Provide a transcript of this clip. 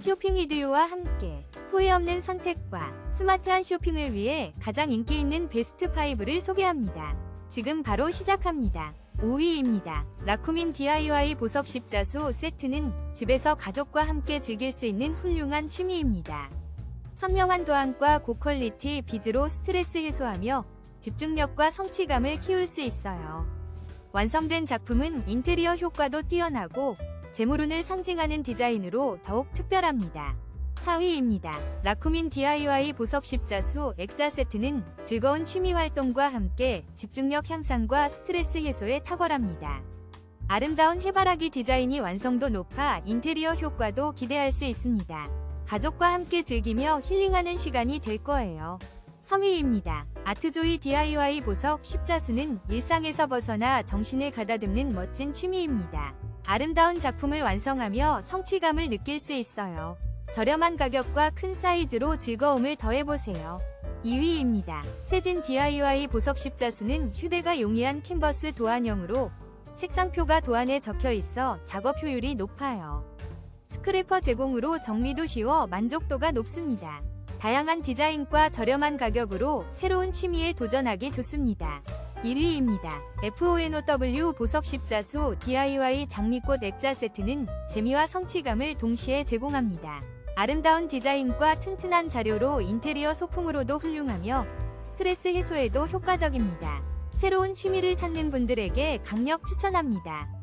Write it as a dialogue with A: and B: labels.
A: 쇼핑 이디오와 함께 후회 없는 선택과 스마트한 쇼핑을 위해 가장 인기 있는 베스트 5를 소개합니다. 지금 바로 시작합니다. 5위입니다. 라쿠민 DIY 보석 십자수 세트는 집에서 가족과 함께 즐길 수 있는 훌륭한 취미입니다. 선명한 도안과 고퀄리티 비즈로 스트레스 해소하며 집중력과 성취감을 키울 수 있어요. 완성된 작품은 인테리어 효과도 뛰어나고 재물운을 상징하는 디자인으로 더욱 특별합니다. 4위입니다. 라쿠민 DIY 보석 십자수 액자 세트는 즐거운 취미 활동과 함께 집중력 향상과 스트레스 해소에 탁월합니다. 아름다운 해바라기 디자인이 완성도 높아 인테리어 효과도 기대할 수 있습니다. 가족과 함께 즐기며 힐링하는 시간이 될 거예요. 3위입니다. 아트조이 DIY 보석 십자수는 일상에서 벗어나 정신을 가다듬는 멋진 취미입니다. 아름다운 작품을 완성하며 성취감을 느낄 수 있어요. 저렴한 가격과 큰 사이즈로 즐거움을 더해보세요. 2위입니다. 세진 DIY 보석 십자수는 휴대가 용이한 캔버스 도안형으로 색상표가 도안에 적혀 있어 작업 효율이 높아요. 스크래퍼 제공으로 정리도 쉬워 만족도가 높습니다. 다양한 디자인과 저렴한 가격으로 새로운 취미에 도전하기 좋습니다. 1위입니다. FONOW 보석 십자수 DIY 장미꽃 액자 세트는 재미와 성취감을 동시에 제공합니다. 아름다운 디자인과 튼튼한 자료로 인테리어 소품으로도 훌륭하며 스트레스 해소에도 효과적입니다. 새로운 취미를 찾는 분들에게 강력 추천합니다.